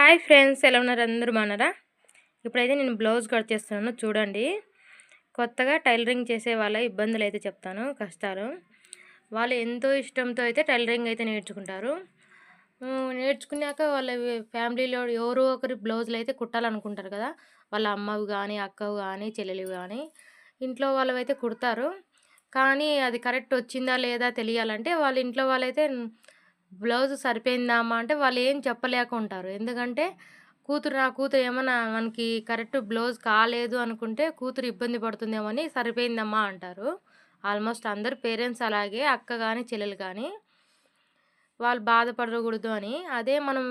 Hi friends ఎలా ఉన్నారు? అందరూ బాగున్నారా? ఇప్పుడైతే నేను బ్లౌజ్ కట్ చేస్తున్నాను చూడండి. కొత్తగా టైలరింగ్ చేసే వాళ్ళ ఇబ్బందులు అయితే చెప్తాను కష్టాలు. వాళ్ళు ఎంతో ఇష్టంతో అయితే టైలరింగ్ అయితే నేర్చుకుంటారు. నేర్చుకున్నాక వాళ్ళ ఫ్యామిలీలో ఎవరో ఒకరి బ్లౌజులు అయితే కుట్టాలనుకుంటారు కదా. వాళ్ళ అమ్మవి కానీ అక్కవి కానీ చెల్లెలు కానీ ఇంట్లో వాళ్ళవైతే కుడతారు. కానీ అది కరెక్ట్ వచ్చిందా లేదా తెలియాలంటే వాళ్ళ ఇంట్లో వాళ్ళైతే బ్లౌజ్ సరిపోయిందామా అంటే వాళ్ళు ఏం చెప్పలేక ఉంటారు ఎందుకంటే కూతురు నా కూతురు ఏమన్నా మనకి కరెక్ట్ బ్లౌజ్ కాలేదు అనుకుంటే కూతురు ఇబ్బంది పడుతుందేమో అని సరిపోయిందమ్మా అంటారు. ఆల్మోస్ట్ అందరు పేరెంట్స్ అలాగే అక్క కానీ చెల్లెలు కానీ వాళ్ళు బాధపడకూడదు అని. అదే మనం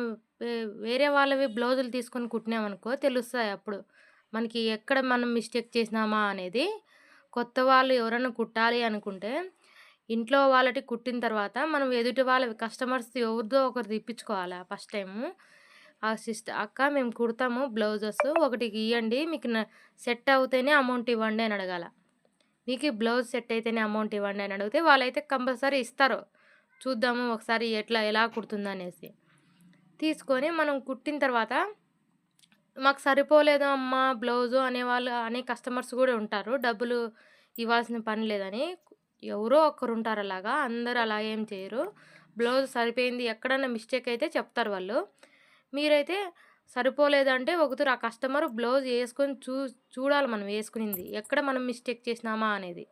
వేరే వాళ్ళవి బ్లౌజులు తీసుకొని కుట్టినామనుకో తెలుస్తాయి అప్పుడు. మనకి ఎక్కడ మనం మిస్టేక్ చేసినామా అనేది కొత్త వాళ్ళు ఎవరైనా కుట్టాలి అనుకుంటే ఇంట్లో వాళ్ళకి కుట్టిన తర్వాత మనం ఎదుటి వాళ్ళ కస్టమర్స్ ఎవరిదో ఒకరు తెప్పించుకోవాలి ఫస్ట్ టైము. ఆ సిస్టర్ అక్క మేము కుడతాము బ్లౌజెస్ ఒకటి ఇవ్వండి మీకు సెట్ అవుతేనే అమౌంట్ ఇవ్వండి అని అడగాల. మీకు బ్లౌజ్ సెట్ అయితేనే అమౌంట్ ఇవ్వండి అని అడిగితే వాళ్ళైతే కంపల్సరీ ఇస్తారు. చూద్దాము ఒకసారి ఎట్లా ఎలా కుడుతుందనేసి తీసుకొని మనం కుట్టిన తర్వాత మాకు సరిపోలేదు అమ్మ బ్లౌజు అనేవాళ్ళు అనే కస్టమర్స్ కూడా ఉంటారు. డబ్బులు ఇవ్వాల్సిన పని లేదని ఎవరో ఒకరు ఉంటారు అలాగా అందరూ అలా ఏం చేయరు. బ్లౌజ్ సరిపోయింది ఎక్కడన్నా మిస్టేక్ అయితే చెప్తారు వాళ్ళు. మీరైతే సరిపోలేదంటే ఒకతూరు ఆ కస్టమర్ బ్లౌజ్ వేసుకొని చూ చూడాలి మనం వేసుకునింది. ఎక్కడ మనం మిస్టేక్ చేసినామా అనేది.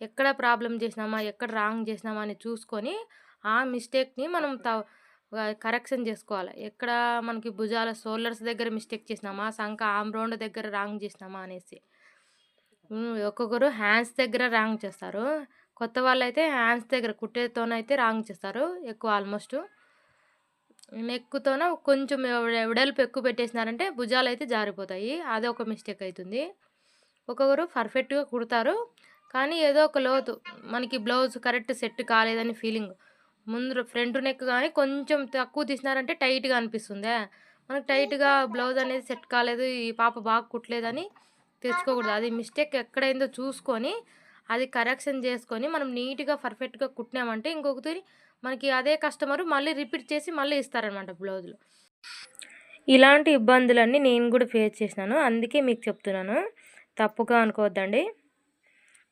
ఎక్కడ ప్రాబ్లం చేసినామా ఎక్కడ రాంగ్ చేసినామా అని చూసుకొని ఆ మిస్టేక్ని మనం త కరెక్షన్ చేసుకోవాలి. ఎక్కడ మనకి భుజాల షోల్డర్స్ దగ్గర మిస్టేక్ చేసినామా సంక ఆమ్ రౌండ్ దగ్గర రాంగ్ చేసినామా అనేసి. ఒక్కొక్కరు హ్యాండ్స్ దగ్గర రాంగ్ చేస్తారు. కొత్త వాళ్ళైతే హ్యాండ్స్ దగ్గర కుట్టేతోనైతే రాంగ్ చేస్తారు. ఎక్కువ ఆల్మోస్ట్. నెక్కుతోన కొంచెం వెడల్పు ఎక్కువ పెట్టేసినారంటే భుజాలు అయితే జారిపోతాయి. అదే ఒక మిస్టేక్ అవుతుంది ఒక్కొక్కరు పర్ఫెక్ట్గా కుడతారు. కానీ ఏదో ఒక లోతు మనకి బ్లౌజ్ కరెక్ట్ సెట్ కాలేదని ఫీలింగ్. ముందు ఫ్రంట్ నెక్ కానీ కొంచెం తక్కువ తీసినారంటే టైట్గా అనిపిస్తుంది. మనకు టైట్గా బ్లౌజ్ అనేది సెట్ కాలేదు ఈ పాప బాగా కుట్టలేదని తెచ్చుకోకూడదు. అది మిస్టేక్ ఎక్కడైందో చూసుకొని అది కరెక్షన్ చేసుకొని మనం నీట్గా పర్ఫెక్ట్గా కుట్టినామంటే ఇంకొకరి మనకి అదే కస్టమర్ మళ్ళీ రిపీట్ చేసి మళ్ళీ ఇస్తారనమాట బ్లౌజులు. ఇలాంటి ఇబ్బందులన్నీ నేను కూడా ఫేస్ చేసినాను. అందుకే మీకు చెప్తున్నాను. తప్పుగా అనుకోవద్దండి.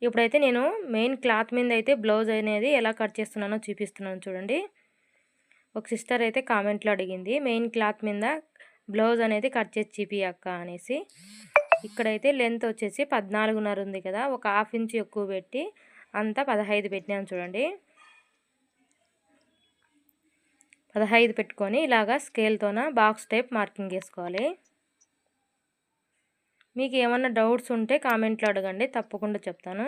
ఇప్పుడైతే నేను మెయిన్ క్లాత్ మీద అయితే బ్లౌజ్ అనేది ఎలా కట్ చేస్తున్నానో చూపిస్తున్నాను చూడండి. ఒక సిస్టర్ అయితే కామెంట్లో అడిగింది మెయిన్ క్లాత్ మీద బ్లౌజ్ అనేది కట్ చేసి చూపియక్క అనేసి. ఇక్కడైతే లెంత్ వచ్చేసి పద్నాలుగున్నర ఉంది కదా ఒక హాఫ్ ఇంచ్ ఎక్కువ పెట్టి అంతా పదహైదు పెట్టినాను చూడండి. పదహైదు పెట్టుకొని ఇలాగా స్కేల్తోన బాక్స్ టైప్ మార్కింగ్ వేసుకోవాలి మీకు ఏమన్నా డౌట్స్ ఉంటే కామెంట్లో అడగండి తప్పకుండా చెప్తాను.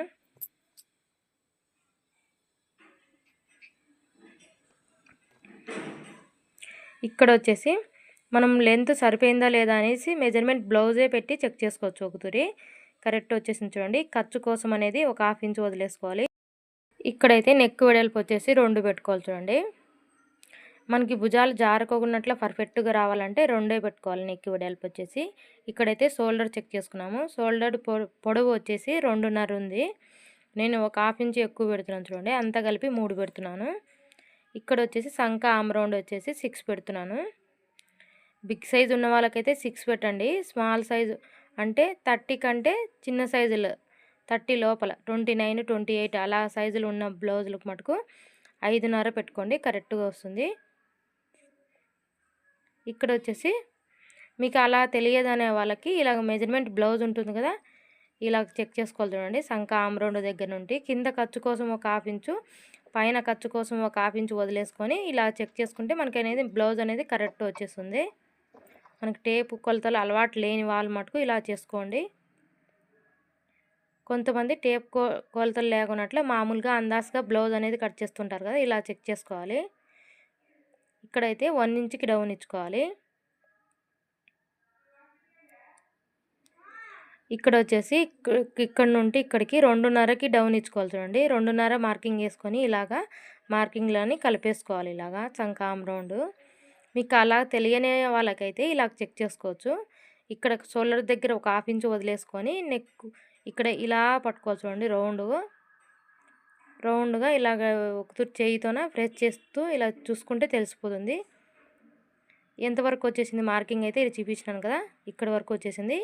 ఇక్కడ వచ్చేసి మనం లెంత్ సరిపోయిందా లేదా అనేసి మెజర్మెంట్ బ్లౌజే పెట్టి చెక్ చేసుకోవచ్చు ఒకతురి. కరెక్ట్ వచ్చేసి చూడండి. ఖర్చు కోసం అనేది ఒక హాఫ్ ఇంచ్ వదిలేసుకోవాలి. ఇక్కడైతే నెక్ వెడల్పు వచ్చేసి రెండు పెట్టుకోవాలి చూడండి. మనకి భుజాలు జారుకోకున్నట్లు పర్ఫెక్ట్గా రావాలంటే రెండే పెట్టుకోవాలి నెక్ వెడల్పు వచ్చేసి. ఇక్కడైతే షోల్డర్ చెక్ చేసుకున్నాము. షోల్డర్ పొడవు వచ్చేసి రెండున్నర ఉంది. నేను ఒక హాఫ్ ఇంచ్ ఎక్కువ పెడుతున్నాను చూడండి. అంతా కలిపి మూడు పెడుతున్నాను. ఇక్కడ వచ్చేసి సంఖ ఆమ్రౌండ్ వచ్చేసి సిక్స్ పెడుతున్నాను. బిగ్ సైజు ఉన్న వాళ్ళకైతే సిక్స్ పెట్టండి. స్మాల్ సైజు అంటే థర్టీ కంటే చిన్న సైజులు. థర్టీ లోపల ట్వంటీ నైన్ ట్వంటీ ఎయిట్ అలా సైజులు ఉన్న బ్లౌజులకు మటుకు ఐదున్నర పెట్టుకోండి. కరెక్ట్గా వస్తుంది. ఇక్కడ వచ్చేసి మీకు అలా తెలియదనే వాళ్ళకి ఇలాగ మెజర్మెంట్ బ్లౌజ్ ఉంటుంది కదా ఇలా చెక్ చేసుకోవాలి చూడండి. సంఖ ఆమ్రౌండ్ దగ్గర నుండి కింద ఖర్చు కోసం ఒక హాఫ్ ఇంచు పైన ఖర్చు కోసం ఒక హాఫ్ ఇంచు వదిలేసుకొని ఇలా చెక్ చేసుకుంటే మనకి అనేది బ్లౌజ్ అనేది కరెక్ట్ వచ్చేస్తుంది. మనకి టేపు కొలతలు అలవాటు లేని వాళ్ళు మటుకు ఇలా చేసుకోండి. కొంతమంది టేప్ కొ కొలతలు లేకున్నట్లే మామూలుగా అందాజుగా బ్లౌజ్ అనేది కట్ చేస్తుంటారు కదా ఇలా చెక్ చేసుకోవాలి. ఇక్కడైతే వన్ ఇంచ్కి డౌన్ ఇచ్చుకోవాలి. ఇక్కడ వచ్చేసి ఇక్కడ నుండి ఇక్కడికి రెండున్నరకి డౌన్ ఇచ్చుకోవాలి చూడండి. రెండున్నర మార్కింగ్ వేసుకొని ఇలాగా మార్కింగ్లోని కలిపేసుకోవాలి ఇలాగా చంకాం రౌండ్. మీకు అలా తెలియని వాళ్ళకైతే ఇలా చెక్ చేసుకోవచ్చు. ఇక్కడ షోల్డర్ దగ్గర ఒక హాఫ్ ఇంచ్ వదిలేసుకొని నెక్ ఇక్కడ ఇలా పట్టుకోవచ్చు చూడండి రౌండ్గా రౌండ్గా ఇలాగ ఒక చేయితోన ప్రెస్ చేస్తూ ఇలా చూసుకుంటే తెలిసిపోతుంది. ఎంతవరకు వచ్చేసింది మార్కింగ్ అయితే ఇది చూపించినాను కదా ఇక్కడ వరకు వచ్చేసింది.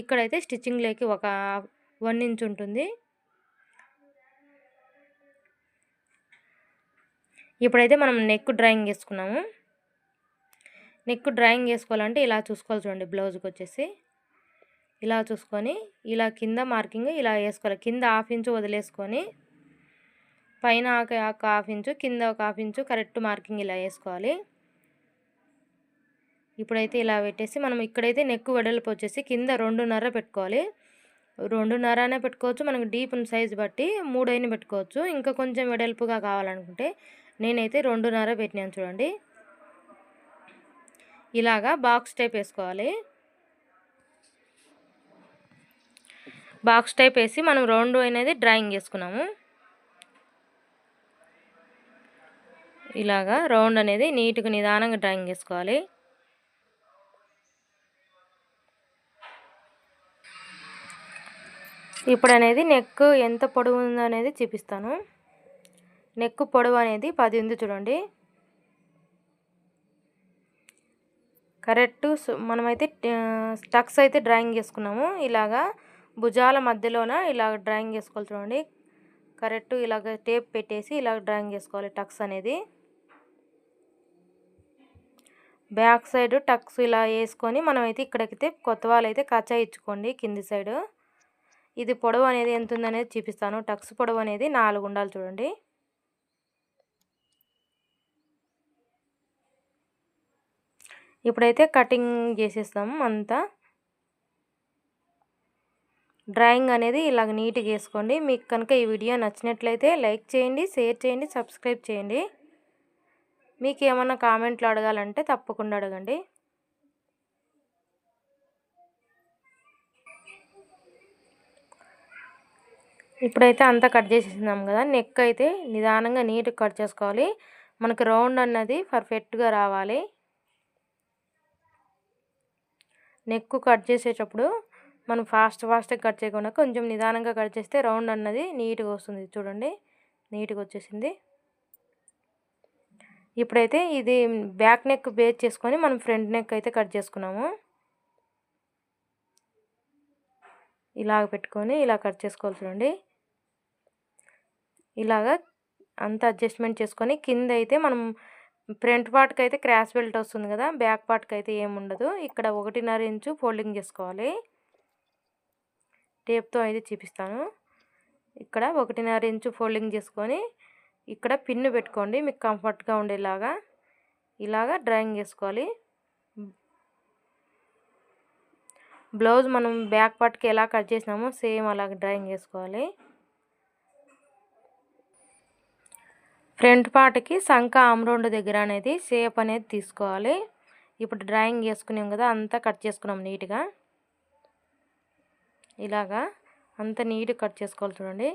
ఇక్కడైతే స్టిచ్చింగ్లోకి ఒక వన్ ఇంచ్ ఉంటుంది. ఇప్పుడైతే మనం నెక్ డ్రాయింగ్ వేసుకున్నాము. నెక్ డ్రాయింగ్ వేసుకోవాలంటే ఇలా చూసుకోవాలి చూడండి బ్లౌజ్కి వచ్చేసి ఇలా చూసుకొని ఇలా కింద మార్కింగ్ ఇలా వేసుకోవాలి. కింద హాఫ్ ఇంచు వదిలేసుకొని పైన ఒక హాఫ్ ఇంచు కింద ఒక హాఫ్ ఇంచు కరెక్ట్ మార్కింగ్ ఇలా వేసుకోవాలి. ఇప్పుడైతే ఇలా పెట్టేసి మనం ఇక్కడైతే నెక్ వెడల్పు వచ్చేసి కింద రెండున్నర పెట్టుకోవాలి. రెండున్నరనే పెట్టుకోవచ్చు మనకు డీప్ సైజ్ బట్టి మూడైనా పెట్టుకోవచ్చు. ఇంకా కొంచెం వెడల్పుగా కావాలనుకుంటే నేనైతే రెండున్నర పెట్టినాను చూడండి. ఇలాగా బాక్స్ టైప్ వేసుకోవాలి. బాక్స్ టైప్ వేసి మనం రౌండ్ అనేది డ్రాయింగ్ చేసుకున్నాము. ఇలాగా రౌండ్ అనేది నీట్గా నిదానంగా డ్రాయింగ్ చేసుకోవాలి. ఇప్పుడు అనేది నెక్ ఎంత పొడవు ఉందనేది చూపిస్తాను. నెక్ పొడవు అనేది పది ఉంది చూడండి. కరెక్ట్. మనమైతే స్టక్స్ అయితే డ్రాయింగ్ చేసుకున్నాము. ఇలాగా భుజాల మధ్యలోన ఇలా డ్రాయింగ్ చేసుకోవాలి చూడండి. కరెక్ట్ ఇలాగ టేప్ పెట్టేసి ఇలా డ్రాయింగ్ చేసుకోవాలి టక్స్ అనేది. బ్యాక్ సైడ్ టక్స్ ఇలా వేసుకొని మనమైతే ఇక్కడికైతే కొత్త వాళ్ళు అయితే కచ్చా ఇచ్చుకోండి కింది సైడు. ఇది పొడవు అనేది ఎంత ఉందనేది చూపిస్తాను. టక్స్ పొడవు అనేది నాలుగు ఉండాలి చూడండి. ఇప్పుడైతే కటింగ్ చేసేస్తాము అంతా. డ్రాయింగ్ అనేది ఇలాగ నీట్గా వేసుకోండి మీకు కనుక ఈ వీడియో నచ్చినట్లయితే లైక్ చేయండి షేర్ చేయండి సబ్స్క్రైబ్ చేయండి. మీకు ఏమన్నా కామెంట్లు అడగాలంటే తప్పకుండా అడగండి. ఇప్పుడైతే అంతా కట్ చేసేసినాం కదా నెక్ అయితే నిదానంగా నీట్గా కట్ చేసుకోవాలి. మనకు రౌండ్ అన్నది పర్ఫెక్ట్గా రావాలి. నెక్ కట్ చేసేటప్పుడు మనం ఫాస్ట్ ఫాస్ట్గా కట్ చేయకుండా కొంచెం నిదానంగా కట్ చేస్తే రౌండ్ అన్నది నీట్గా వస్తుంది. చూడండి నీట్గా వచ్చేసింది. ఇప్పుడైతే ఇది బ్యాక్ నెక్ బేస్ చేసుకొని మనం ఫ్రంట్ నెక్ అయితే కట్ చేసుకున్నాము. ఇలాగ పెట్టుకొని ఇలా కట్ చేసుకోవాలి చూడండి. ఇలాగా అంత అడ్జస్ట్మెంట్ చేసుకొని కింద అయితే మనం ఫ్రంట్ పార్ట్కి అయితే క్రాస్ బెల్ట్ వస్తుంది కదా బ్యాక్ పార్ట్కి అయితే ఏముండదు ఇక్కడ ఒకటిన్నర ఇంచు ఫోల్డింగ్ చేసుకోవాలి. టేప్తో అయితే చూపిస్తాను. ఇక్కడ ఒకటిన్నర ఇంచు ఫోల్డింగ్ చేసుకొని ఇక్కడ పిన్ను పెట్టుకోండి మీకు కంఫర్ట్గా ఉండేలాగా. ఇలాగా డ్రాయింగ్ చేసుకోవాలి. బ్లౌజ్ మనం బ్యాక్ పార్ట్కి ఎలా కట్ చేసినామో సేమ్ అలాగ డ్రాయింగ్ చేసుకోవాలి. ఫ్రంట్ పార్ట్కి సంఖ ఆమ్రౌండ్ దగ్గర అనేది షేప్ అనేది తీసుకోవాలి. ఇప్పుడు డ్రాయింగ్ చేసుకున్నాం కదా అంతా కట్ చేసుకున్నాం నీట్గా. ఇలాగా అంత నీట్గా కట్ చేసుకోవాలి చూడండి.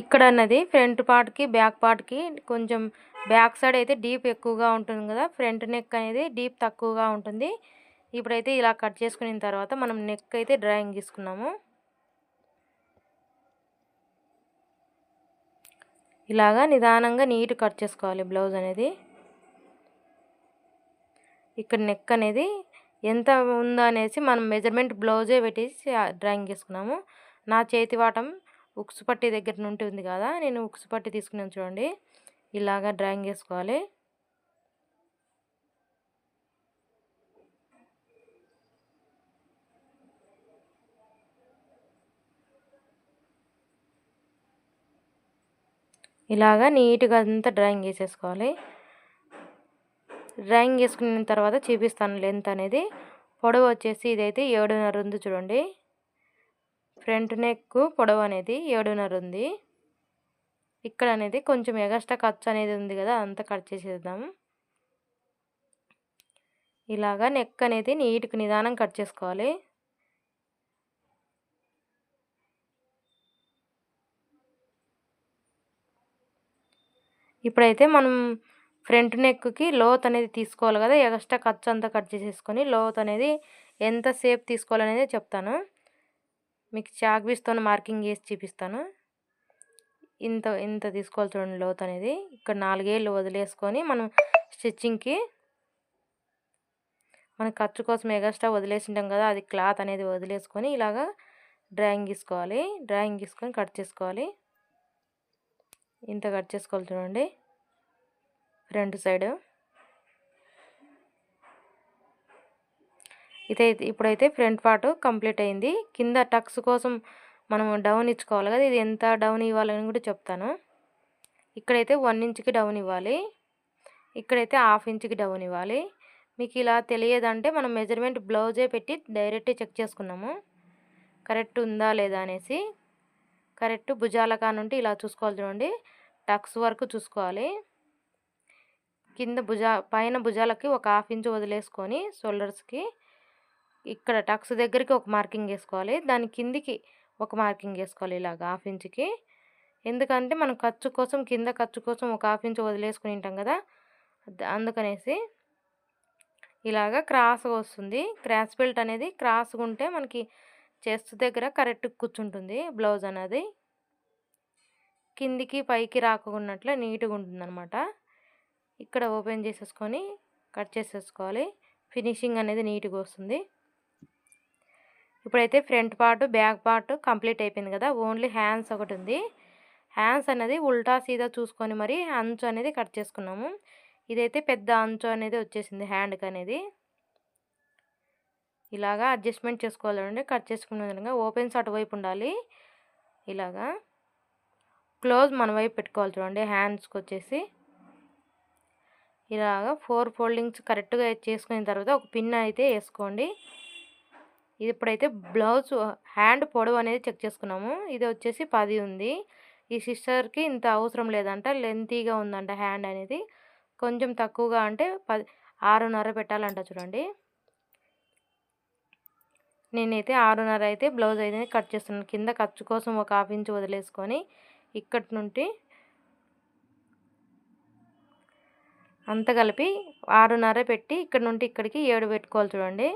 ఇక్కడ అన్నది ఫ్రంట్ పార్ట్కి బ్యాక్ పార్ట్కి కొంచెం బ్యాక్ సైడ్ అయితే డీప్ ఎక్కువగా ఉంటుంది కదా ఫ్రంట్ నెక్ అనేది డీప్ తక్కువగా ఉంటుంది. ఇప్పుడైతే ఇలా కట్ చేసుకున్న తర్వాత మనం నెక్ అయితే డ్రాయింగ్ తీసుకున్నాము ఇలాగా నిదానంగా నీట్ కట్ చేసుకోవాలి బ్లౌజ్ అనేది. ఇక్కడ నెక్ అనేది ఎంత ఉందా అనేసి మనం మెజర్మెంట్ బ్లౌజే పెట్టేసి డ్రాయింగ్ చేసుకున్నాము నా చేతి వాటం ఉక్సు పట్టి దగ్గర నుండి ఉంది కదా నేను ఉక్సు పట్టి తీసుకున్నాను చూడండి. ఇలాగా డ్రాయింగ్ చేసుకోవాలి ఇలాగా నీట్గా అంతా డ్రాయింగ్ వేసేసుకోవాలి. డ్రాయింగ్ వేసుకున్న తర్వాత చూపిస్తాను లెంత్ అనేది. పొడవు వచ్చేసి ఇదైతే ఏడున్నర ఉంది చూడండి. ఫ్రంట్ నెక్ పొడవు అనేది ఏడున్నర ఉంది. ఇక్కడ అనేది కొంచెం ఎగస్ట్రా ఖర్చు అనేది ఉంది కదా అంతా కట్ చేసేద్దాము ఇలాగా నెక్ అనేది నీట్కి నిదానం కట్ చేసుకోవాలి. ఇప్పుడైతే మనం ఫ్రంట్ నెక్కి లోత్ అనేది తీసుకోవాలి కదా ఎక్స్ట్రా ఖర్చు అంతా కట్ చేసేసుకొని లోత్ అనేది ఎంత సేప్ తీసుకోవాలనేది చెప్తాను. మీకు చాక్ మార్కింగ్ చేసి చూపిస్తాను. ఇంత ఇంత తీసుకోవాలి చూడండి లోత్ అనేది. ఇక్కడ నాలుగేళ్ళు వదిలేసుకొని మనం స్టిచ్చింగ్కి మన ఖర్చు కోసం ఎగస్ట్రా వదిలేసింటాం కదా అది క్లాత్ అనేది వదిలేసుకొని ఇలాగా డ్రాయింగ్ తీసుకోవాలి డ్రాయింగ్ తీసుకొని కట్ చేసుకోవాలి. ఇంత కట్ చేసుకోవాలి చూడండి. Front side. ఇదే ఇప్పుడైతే ఫ్రంట్ పార్ట్ కంప్లీట్ అయింది. కింద టక్స్ కోసం మనం డౌన్ ఇచ్చుకోవాలి కదా ఇది ఎంత డౌన్ ఇవ్వాలని కూడా చెప్తాను. ఇక్కడైతే వన్ ఇంచ్కి డౌన్ ఇవ్వాలి. ఇక్కడైతే హాఫ్ ఇంచ్కి డౌన్ ఇవ్వాలి. మీకు ఇలా తెలియదంటే మనం మెజర్మెంట్ బ్లౌజే పెట్టి డైరెక్ట్ చెక్ చేసుకున్నాము. కరెక్ట్ ఉందా లేదా అనేసి. కరెక్ట్ భుజాల కానుంటే ఇలా చూసుకోవాలి చూడండి. టక్స్ వరకు చూసుకోవాలి. కింద భుజా పైన భుజాలకి ఒక హాఫ్ ఇంచ్ వదిలేసుకొని షోల్డర్స్కి ఇక్కడ టక్స్ దగ్గరికి ఒక మార్కింగ్ వేసుకోవాలి. దాని కిందికి ఒక మార్కింగ్ వేసుకోవాలి ఇలాగ హాఫ్ ఇంచ్కి. ఎందుకంటే మనం ఖర్చు కోసం కింద ఖర్చు కోసం ఒక హాఫ్ ఇంచ్ వదిలేసుకుని ఉంటాం కదా. అందుకనేసి ఇలాగ క్రాస్గా వస్తుంది. క్రాస్ బెల్ట్ అనేది క్రాస్గా ఉంటే మనకి చెస్ట్ దగ్గర కరెక్ట్ కూర్చుంటుంది బ్లౌజ్ అనేది. కిందికి పైకి రాకున్నట్లు నీట్గా ఉంటుంది అనమాట ఇక్కడ ఓపెన్ చేసేసుకొని కట్ చేసేసుకోవాలి. ఫినిషింగ్ అనేది నీట్గా వస్తుంది. ఇప్పుడైతే front part back part complete అయిపోయింది కదా ఓన్లీ హ్యాండ్స్ ఒకటి ఉంది. హ్యాండ్స్ అనేది ఉల్టా సీదా చూసుకొని మరి అంచు అనేది కట్ చేసుకున్నాము. ఇదైతే పెద్ద అంచు అనేది వచ్చేసింది హ్యాండ్కి అనేది. ఇలాగా అడ్జస్ట్మెంట్ చేసుకోవాలండి. కట్ చేసుకునే విధంగా ఓపెన్స్ అటువైపు ఉండాలి. ఇలాగా క్లోజ్ మన వైపు పెట్టుకోవాలి చూడండి. హ్యాండ్స్కి వచ్చేసి. ఇలాగా ఫోర్ ఫోల్డింగ్స్ కరెక్ట్గా చేసుకున్న తర్వాత ఒక పిన్ అయితే వేసుకోండి. ఇది ఇప్పుడైతే బ్లౌజ్ హ్యాండ్ పొడవు అనేది చెక్ చేసుకున్నాము. ఇది వచ్చేసి పది ఉంది. ఈ సిస్టర్కి ఇంత అవసరం లేదంట. లెంతీగా ఉందంట హ్యాండ్ అనేది. కొంచెం తక్కువగా అంటే పది ఆరున్నర పెట్టాలంట చూడండి. నేనైతే ఆరున్నర అయితే బ్లౌజ్ అయితే కట్ చేస్తున్నాను. కింద ఖర్చు కోసం ఒక హాఫ్ ఇంచ్ వదిలేసుకొని ఇక్కడి నుండి అంత కలిపి ఆరున్నర పెట్టి ఇక్కడ నుండి ఇక్కడికి ఏడు పెట్టుకోవాలి చూడండి.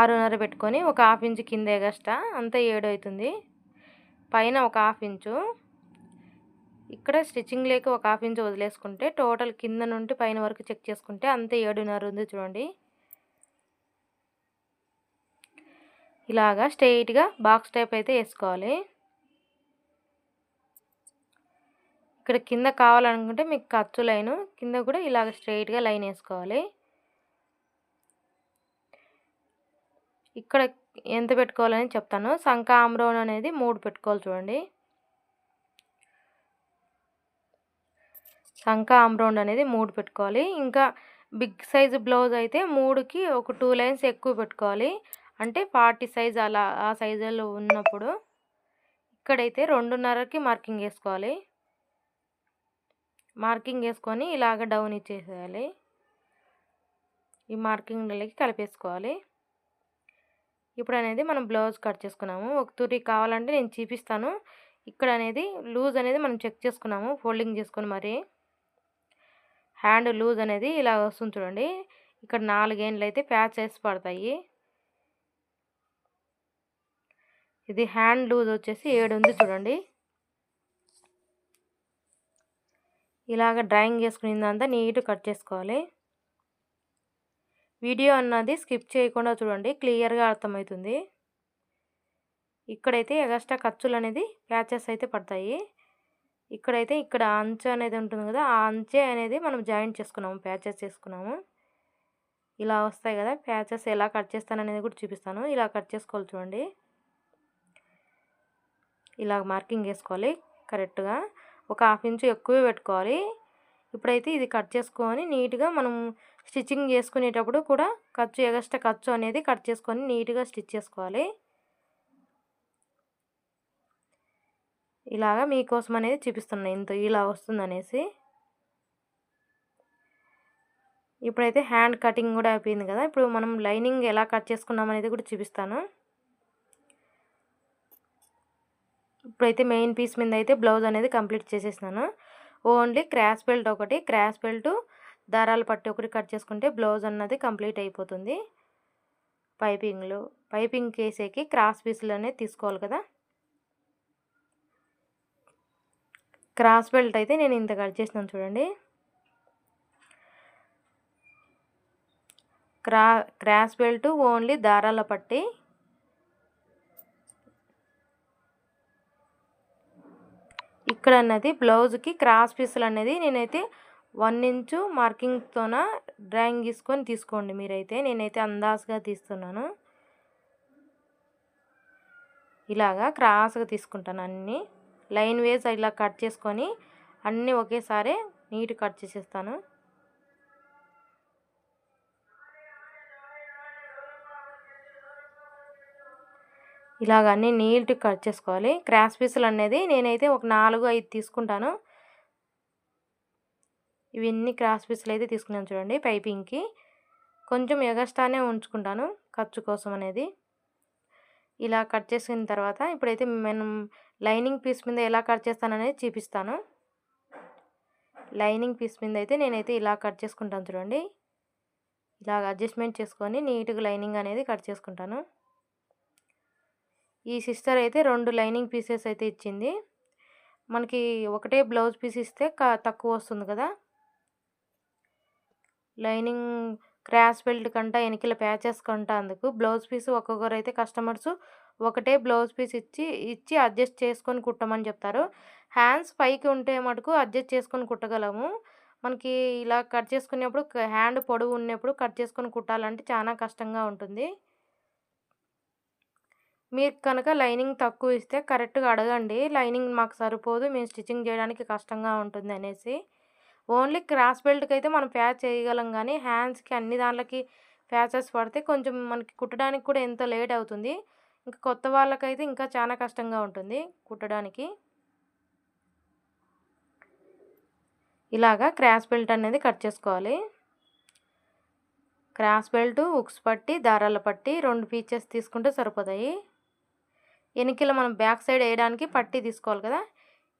ఆరున్నర పెట్టుకొని ఒక హాఫ్ ఇంచ్ కింద ఎగస్ట అంతా ఏడు అవుతుంది. పైన ఒక హాఫ్ ఇంచు ఇక్కడ స్టిచ్చింగ్ లేక ఒక హాఫ్ ఇంచ్ వదిలేసుకుంటే టోటల్ కింద నుండి పైన వరకు చెక్ చేసుకుంటే అంతే ఏడున్నర ఉంది చూడండి. ఇలాగా స్ట్రైట్గా బాక్స్ టైప్ అయితే వేసుకోవాలి. ఇక్కడ కింద కావాలనుకుంటే మీకు ఖర్చు లైను కింద కూడా ఇలాగ స్ట్రైట్గా లైన్ వేసుకోవాలి. ఇక్కడ ఎంత పెట్టుకోవాలని చెప్తాను సంఖ ఆమ్రోన్ అనేది మూడు పెట్టుకోవాలి చూడండి. సంఖా ఆమ్రౌండ్ అనేది మూడు పెట్టుకోవాలి. ఇంకా బిగ్ సైజు బ్లౌజ్ అయితే మూడుకి ఒక టూ లైన్స్ ఎక్కువ పెట్టుకోవాలి. అంటే ఫార్టీ సైజ్ అలా ఆ సైజులో ఉన్నప్పుడు ఇక్కడైతే రెండున్నరకి మార్కింగ్ వేసుకోవాలి. మార్కింగ్ వేసుకొని ఇలాగ డౌన్ ఇచ్చేసేయాలి. ఈ మార్కింగ్లకి కలిపేసుకోవాలి. ఇప్పుడు అనేది మనం బ్లౌజ్ కట్ చేసుకున్నాము. ఒక తురి కావాలంటే నేను చూపిస్తాను. ఇక్కడ అనేది లూజ్ అనేది మనం చెక్ చేసుకున్నాము. ఫోల్డింగ్ చేసుకొని మరి హ్యాండ్ లూజ్ అనేది ఇలా వస్తుంది చూడండి. ఇక్కడ నాలుగేండ్లు అయితే ప్యాచ్ పడతాయి. ఇది హ్యాండ్ లూజ్ వచ్చేసి ఏడు ఉంది చూడండి. ఇలాగ డ్రాయింగ్ చేసుకునేదంతా నీట్ కట్ చేసుకోవాలి. వీడియో అన్నది స్కిప్ చేయకుండా చూడండి క్లియర్గా అర్థమవుతుంది. ఇక్కడైతే ఎగస్ట్రా ఖర్చులు అనేది ప్యాచెస్ అయితే పడతాయి. ఇక్కడైతే ఇక్కడ అంచె అనేది ఉంటుంది కదా ఆ అంచె అనేది మనం జాయింట్ చేసుకున్నాము ప్యాచెస్ చేసుకున్నాము. ఇలా వస్తాయి కదా ప్యాచెస్ ఎలా కట్ చేస్తాను అనేది కూడా చూపిస్తాను. ఇలా కట్ చేసుకోవాలి చూడండి. ఇలా మార్కింగ్ వేసుకోవాలి కరెక్ట్గా. ఒక హాఫ్ ఇంచు ఎక్కువే పెట్టుకోవాలి. ఇప్పుడైతే ఇది కట్ చేసుకొని నీట్గా మనం స్టిచ్చింగ్ చేసుకునేటప్పుడు కూడా ఖర్చు ఎగస్ట్రా ఖర్చు అనేది కట్ చేసుకొని నీట్గా స్టిచ్ చేసుకోవాలి. ఇలాగా మీకోసం అనేది చూపిస్తున్నాయి ఇంత ఇలా వస్తుందనేసి. ఇప్పుడైతే హ్యాండ్ కటింగ్ కూడా అయిపోయింది కదా. ఇప్పుడు మనం లైనింగ్ ఎలా కట్ చేసుకున్నాం అనేది కూడా చూపిస్తాను. ఇప్పుడైతే మెయిన్ పీస్ మీద అయితే బ్లౌజ్ అనేది కంప్లీట్ చేసేసినాను. ఓన్లీ క్రాస్ బెల్ట్ ఒకటి. క్రాస్ బెల్ట్ దారాలు పట్టి ఒకటి కట్ చేసుకుంటే బ్లౌజ్ అన్నది కంప్లీట్ అయిపోతుంది. పైపింగ్లు. పైపింగ్ కేసేకి క్రాస్ పీసులు అనేది తీసుకోవాలి కదా. క్రాస్ బెల్ట్ అయితే నేను ఇంత కట్ చేసినాను చూడండి. క్రా క్రాస్ బెల్ట్ ఓన్లీ దారాల పట్టి. ఇక్కడ అన్నది బ్లౌజ్కి క్రాస్ పీసులు అనేది నేనైతే వన్ ఇంచు మార్కింగ్తోన డ్రాయింగ్ గీసుకొని తీసుకోండి మీరైతే. నేనైతే అందాజుగా తీస్తున్నాను. ఇలాగా క్రాస్గా తీసుకుంటాను అన్నీ. లైన్ వేస్ ఇలా కట్ చేసుకొని అన్నీ ఒకేసారి నీట్ కట్ చేసేస్తాను. ఇలాగ అన్నీ నీట్ కట్ చేసుకోవాలి. క్రాస్ పీసులు అనేది నేనైతే ఒక నాలుగు ఐదు తీసుకుంటాను. ఇవన్నీ క్రాస్ పీసులు అయితే తీసుకున్నాను చూడండి పైపింగ్కి. కొంచెం ఎగస్ట్రానే ఉంచుకుంటాను ఖర్చు కోసం అనేది. ఇలా కట్ చేసిన తర్వాత ఇప్పుడైతే మనం లైనింగ్ పీస్ మీద ఎలా కట్ చేస్తాననేది చూపిస్తాను. లైనింగ్ పీస్ మీద అయితే నేనైతే ఇలా కట్ చేసుకుంటాను చూడండి. ఇలా అడ్జస్ట్మెంట్ చేసుకొని నీట్గా లైనింగ్ అనేది కట్ చేసుకుంటాను. ఈ సిస్టర్ అయితే రెండు లైనింగ్ పీసెస్ అయితే ఇచ్చింది. మనకి ఒకటే బ్లౌజ్ పీస్ ఇస్తే తక్కువ వస్తుంది కదా. లైనింగ్ క్రాస్ బెల్ట్ కంట వెనకల ప్యాచెస్ కంట అందుకు బ్లౌజ్ పీస్ ఒక్కొక్కరు అయితే కస్టమర్స్ ఒకటే బ్లౌజ్ పీస్ ఇచ్చి ఇచ్చి అడ్జస్ట్ చేసుకొని కుట్టమని చెప్తారు. హ్యాండ్స్ పైకి ఉంటే మటుకు అడ్జస్ట్ చేసుకొని కుట్టగలము. మనకి ఇలా కట్ చేసుకునేప్పుడు హ్యాండ్ పొడవు ఉన్నప్పుడు కట్ చేసుకొని కుట్టాలంటే చాలా కష్టంగా ఉంటుంది. మీరు కనుక లైనింగ్ తక్కువ ఇస్తే కరెక్ట్గా అడగండి. లైనింగ్ మాకు సరిపోదు. మేము స్టిచ్చింగ్ చేయడానికి కష్టంగా ఉంటుంది అనేసి. ఓన్లీ క్రాస్ బెల్ట్కి అయితే మనం ప్యాచ్ చేయగలం కానీ హ్యాండ్స్కి అన్ని దాంట్లకి ప్యాచెస్ పడితే కొంచెం మనకి కుట్టడానికి కూడా ఎంత లేట్ అవుతుంది. ఇంకా కొత్త వాళ్ళకైతే ఇంకా చాలా కష్టంగా ఉంటుంది కుట్టడానికి. ఇలాగా క్రాస్ బెల్ట్ అనేది కట్ చేసుకోవాలి. క్రాస్ బెల్ట్ ఉక్స్ పట్టి దారాల పట్టి రెండు పీచెస్ తీసుకుంటే సరిపోతాయి. వెనకల మనం బ్యాక్ సైడ్ వేయడానికి పట్టి తీసుకోవాలి కదా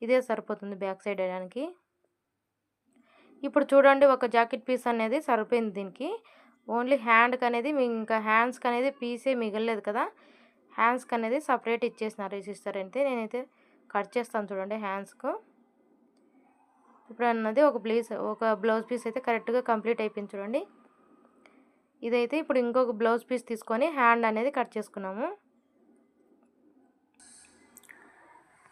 ఇదే సరిపోతుంది బ్యాక్ సైడ్ వేయడానికి. ఇప్పుడు చూడండి ఒక జాకెట్ పీస్ అనేది సరిపోయింది దీనికి. ఓన్లీ హ్యాండ్కి అనేది ఇంకా హ్యాండ్స్కి అనేది పీసే మిగలలేదు కదా హ్యాండ్స్కి అనేది సపరేట్ ఇచ్చేసినారు ఈ సిస్టర్ అయితే. నేనైతే కట్ చేస్తాను చూడండి హ్యాండ్స్కు. ఇప్పుడు అన్నది ఒక ప్లీజ్ ఒక బ్లౌజ్ పీస్ అయితే కరెక్ట్గా కంప్లీట్ అయిపోయింది చూడండి. ఇదైతే ఇప్పుడు ఇంకొక బ్లౌజ్ పీస్ తీసుకొని హ్యాండ్ అనేది కట్ చేసుకున్నాము.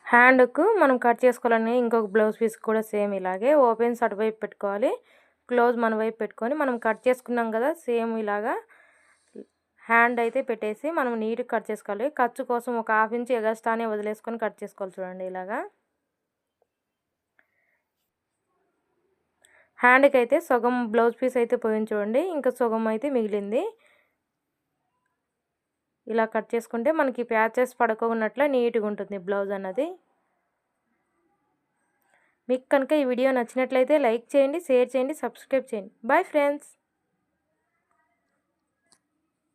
హ్యాండ్కు మనం కట్ చేసుకోవాలని ఇంకొక బ్లౌజ్ పీస్ కూడా సేమ్ ఇలాగే ఓపెన్స్ అటువైపు పెట్టుకోవాలి క్లోజ్ మన వైపు పెట్టుకొని మనం కట్ చేసుకున్నాం కదా సేమ్ ఇలాగా హ్యాండ్ అయితే పెట్టేసి మనం నీట్గా కట్ చేసుకోవాలి. ఖర్చు కోసం ఒక హాఫ్ ఇంచ్ ఎగస్టానే వదిలేసుకొని కట్ చేసుకోవాలి చూడండి ఇలాగా. హ్యాండ్కి అయితే సగం బ్లౌజ్ పీస్ అయితే పోయింది చూడండి. ఇంకా సగం అయితే మిగిలింది. ఇలా కట్ చేసుకుంటే మనకి ప్యాచెస్ పడుకోకున్నట్లు నీట్గా ఉంటుంది బ్లౌజ్ అన్నది. మీకు కనుక ఈ వీడియో నచ్చినట్లయితే లైక్ చేయండి షేర్ చేయండి సబ్స్క్రైబ్ చేయండి. Bye friends.